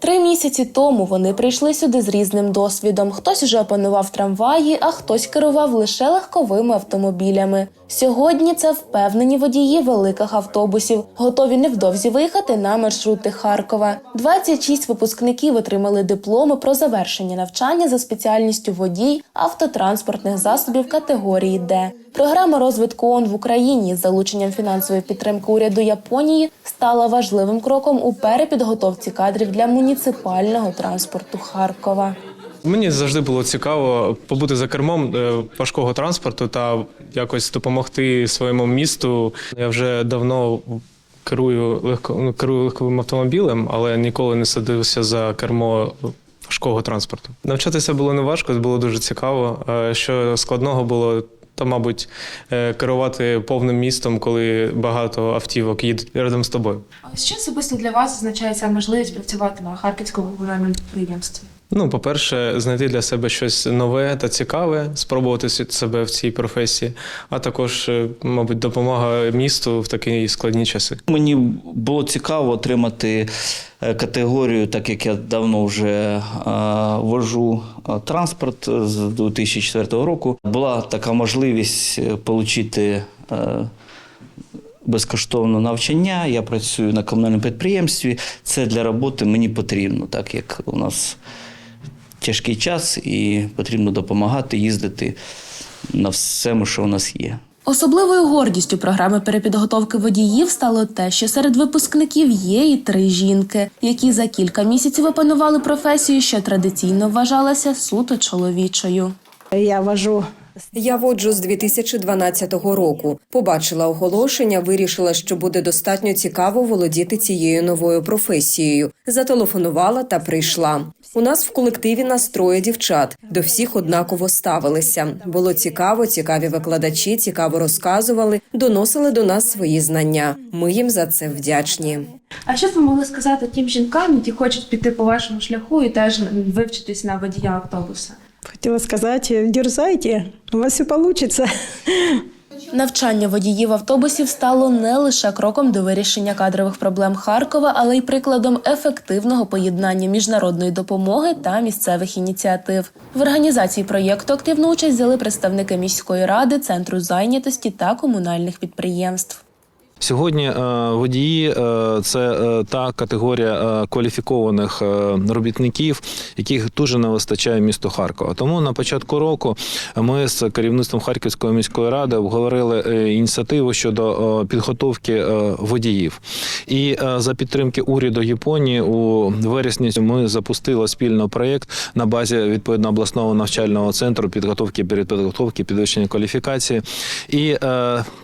Три місяці тому вони прийшли сюди з різним досвідом. Хтось уже опанував трамваї, а хтось керував лише легковими автомобілями. Сьогодні це впевнені водії великих автобусів, готові невдовзі виїхати на маршрути Харкова. 26 випускників отримали дипломи про завершення навчання за спеціальністю водій автотранспортних засобів категорії Д. Програма розвитку ООН в Україні з залученням фінансової підтримки уряду Японії стала важливим кроком у перепідготовці кадрів для муніципального транспорту Харкова. Мені завжди було цікаво побути за кермом е, важкого транспорту та якось допомогти своєму місту. Я вже давно керую легко ну, керую легковим автомобілем, але ніколи не садився за кермо важкого транспорту. Навчатися було не важко, було дуже цікаво. Е, Що складного було. То, мабуть, е, керувати повним містом, коли багато автівок їдуть рядом з тобою. А Що особисто для вас означає ця можливість працювати на харківському комунальному підприємстві? Ну, по-перше, знайти для себе щось нове та цікаве, спробувати себе в цій професії, а також, е, мабуть, допомога місту в такі складні часи. Мені було цікаво отримати е, категорію, так як я давно вже е, вожу транспорт з 2004 року. Була така можливість отримати безкоштовне навчання. Я працюю на комунальному підприємстві. Це для роботи мені потрібно, так як у нас тяжкий час і потрібно допомагати їздити на всьому, що у нас є. Особливою гордістю програми перепідготовки водіїв стало те, що серед випускників є і три жінки, які за кілька місяців опанували професію, що традиційно вважалася суто чоловічою. Я вожу Я воджу з 2012 року. Побачила оголошення, вирішила, що буде достатньо цікаво володіти цією новою професією. Зателефонувала та прийшла. У нас в колективі нас троє дівчат. До всіх однаково ставилися. Було цікаво, цікаві викладачі, цікаво розказували, доносили до нас свої знання. Ми їм за це вдячні. А що ви могли сказати тим жінкам, які хочуть піти по вашому шляху і теж вивчитись на водія автобуса? Хотела сказать, дерзайте, у вас все получится. Навчання водіїв автобусів стало не лише кроком до вирішення кадрових проблем Харкова, але й прикладом ефективного поєднання міжнародної допомоги та місцевих ініціатив. В організації проєкту активну участь взяли представники міської ради, центру зайнятості та комунальних підприємств. Сьогодні е, водії е, це е, та категорія кваліфікованих робітників, яких дуже не вистачає місту Харкова. Тому на початку року ми з керівництвом Харківської міської ради обговорили ініціативу щодо підготовки водіїв. І за підтримки уряду Японії у вересні ми запустили спільно проєкт на базі відповідно обласного навчального центру підготовки перепідготовки підвищення кваліфікації і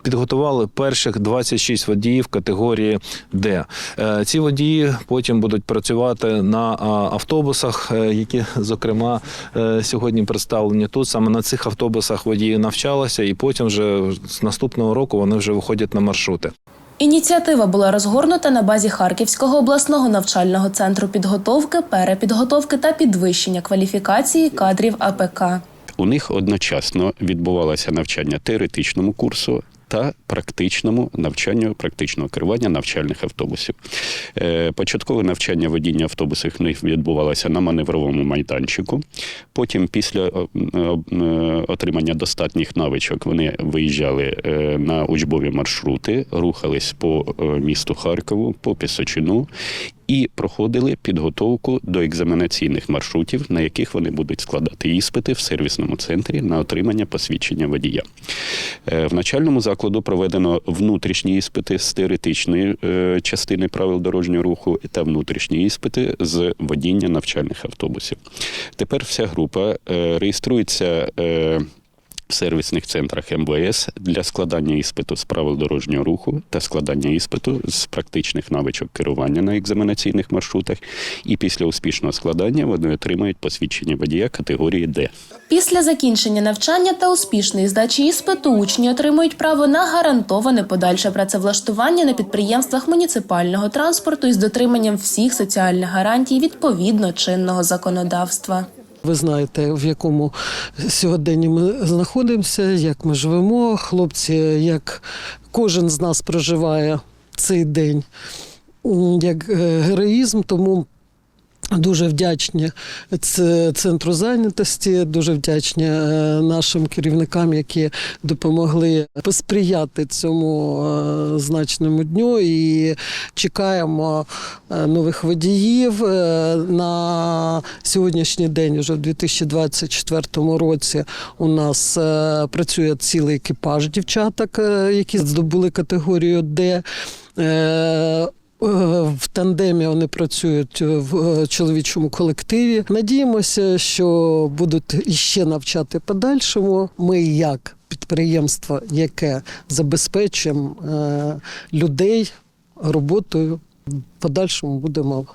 підготували перших 26 водіїв категорії Д. Е, ці водії потім будуть працювати на автобусах, е, які зокрема е, сьогодні представлені тут. Саме на цих автобусах водії навчалися, і потім вже з наступного року вони вже виходять на маршрути. Ініціатива була розгорнута на базі Харківського обласного навчального центру підготовки, перепідготовки та підвищення кваліфікації кадрів АПК. У них одночасно відбувалося навчання теоретичному курсу. Та практичному навчанню практичного керування навчальних автобусів. Е, Початкове навчання водіння автобусів відбувалося на маневровому майданчику. Потім, після е, е, отримання достатніх навичок, вони виїжджали на учбові маршрути, рухались по місту Харкову, по Пісочину і проходили підготовку до екзаменаційних маршрутів, на яких вони будуть складати іспити в сервісному центрі на отримання посвідчення водія. Е, В начальному закладу проведено внутрішні іспити з теоретичної е, частини правил дорожнього руху та внутрішні іспити з водіння навчальних автобусів. Тепер вся група е, реєструється. В сервісних центрах МВС для складання іспиту з правил дорожнього руху та складання іспиту з практичних навичок керування на екзаменаційних маршрутах. І після успішного складання вони отримають посвідчення водія категорії Д. Після закінчення навчання та успішної здачі іспиту учні отримують право на гарантоване подальше працевлаштування на підприємствах муніципального транспорту із дотриманням всіх соціальних гарантій відповідно чинного законодавства. Ви знаєте, в якому сьогоденні ми знаходимося, як ми живемо. Хлопці, як кожен з нас проживає цей день як е, героїзм, тому Дуже вдячні центру зайнятості, дуже вдячні е, нашим керівникам, які допомогли посприяти цьому е, значному дню. І чекаємо е, нових водіїв на сьогоднішній день, вже в 2024 році. У нас працює цілий екіпаж дівчаток, які здобули категорію Д. Е, в тандемі вони працюють в е, чоловічому колективі. Надіємося, що будуть іще навчати подальшому. Ми, як підприємство, яке забезпечуємо е, людей роботою, в подальшому будемо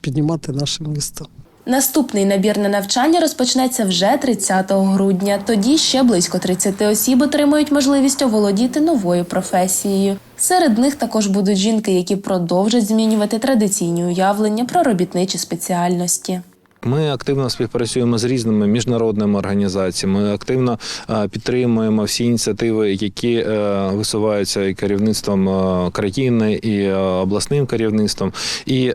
піднімати наше місто. Наступний набір на навчання розпочнеться вже 30 грудня. Тоді ще близько 30 осіб отримають можливість оволодіти новою професією. Серед них також будуть жінки, які продовжать змінювати традиційні уявлення про робітничі спеціальності. Ми активно співпрацюємо з різними міжнародними організаціями. Ми активно е, підтримуємо всі ініціативи, які е, висуваються і керівництвом е, країни, і обласним керівництвом. І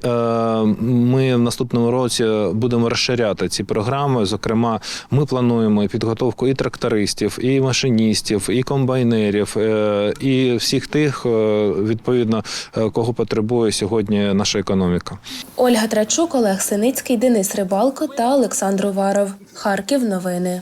ми в наступному році будемо розширяти ці програми. Зокрема, ми плануємо підготовку і трактористів, і машиністів, і комбайнерів, і всіх тих, відповідно, кого потребує сьогодні наша економіка. Ольга Трачук, Олег Синицький, Денис Рибалко та Олександр Уваров. Харків. Новини.